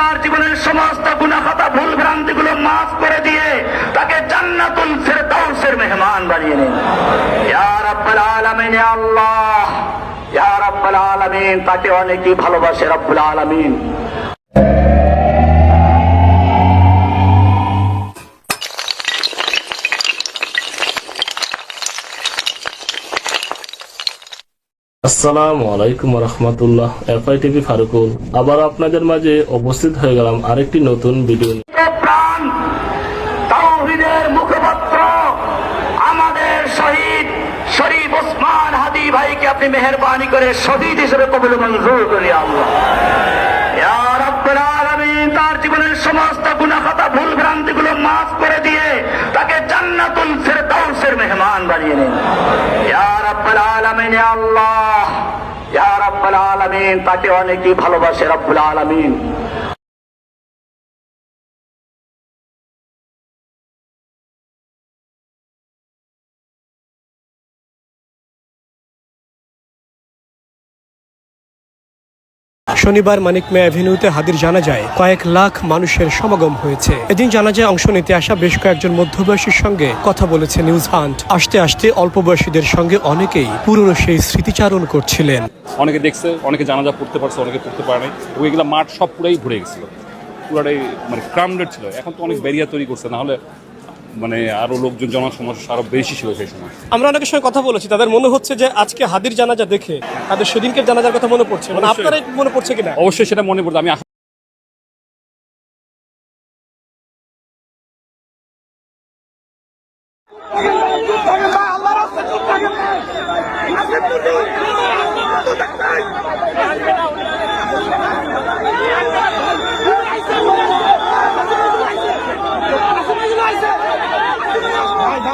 তার জীবনের সমস্ত গুণাখাতা ভুল ভ্রান্তি গুলো মাফ করে দিয়ে তাকে জান্নাতুল ফেরদাউসের মেহমান বানিয়ে নিন। আলামিন আল্লাহ। ইয়া রাব্বুল আলামিন, তাকে অনেকই ভালোবাসে, রব্বুল আলামিন। আসসালামু আলাইকুম রহমতুল্লাহ টিভি ফারুকুল। আবার আপনাদের মাঝে উপস্থিত হয়ে গেলাম আরেকটি নতুন ভিডিও আমাদের শহীদ আপনি মেহরবানি করে শহীদ হিসেবে কবুল মঞ্জুর করি তার জীবনের সমস্ত গুণাখাতা ভুল ভ্রান্তি গুলো মাফ করে আল্লাহ। ইয়া রাব্বুল আলামিন তাকে অনেকেই ভালোবাসে রব্বুল আলামিন। শনিবার মানিক মে অ্যাভিনিউতে হাদির জানাজায় কয়েক লাখ মানুষের সমাগম হয়েছে। এদিন জানা যায় অংশ নিতে আসা বেশ কয়েকজন মধ্যবয়সীর সঙ্গে কথা বলেছে নিউজ হান্ট। আসতে আসতে অল্প বয়সীদের সঙ্গে অনেকেই পুরনো সেই স্মৃতিচারণ করছিলেন। অনেকে দেখছে, অনেকে জানাজা পড়তে পারছে, অনেকে পড়তে পারে নাই। ওইগুলো মাঠ সব পুরাই ভরে গেছিল। পুরাটাই মানে ক্রাউডেড ছিল। এখন তো অনেক ব্যারিয়ার তৈরি করছে না হলে মানে আরও লোকজন জমার সমস্যা আরও বেশি ছিল সেই সময়। আমরা অনেকের সঙ্গে কথা বলেছি তাদের মনে হচ্ছে যে আজকে হাদির জানাজা দেখে তাদের সেদিনকে জানাজার কথা মনে পড়ছে। মানে। আপনারাই মনে পড়ছে কিনা? অবশ্যই সেটা মনে পড়তো আমি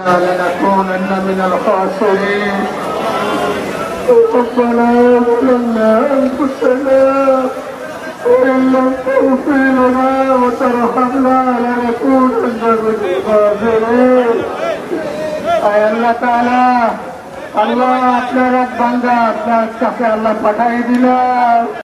আশা- لنكونن من الخاسرين ربنا ظلمنا انفسنا وان لم تغفر لنا وترحمنا لنكونن من الخاسرين আয় আল্লাহ তাআলা আল্লাহ আপনার এক বান্দা আপনার কাছে আল্লাহ পাঠাই দিলাম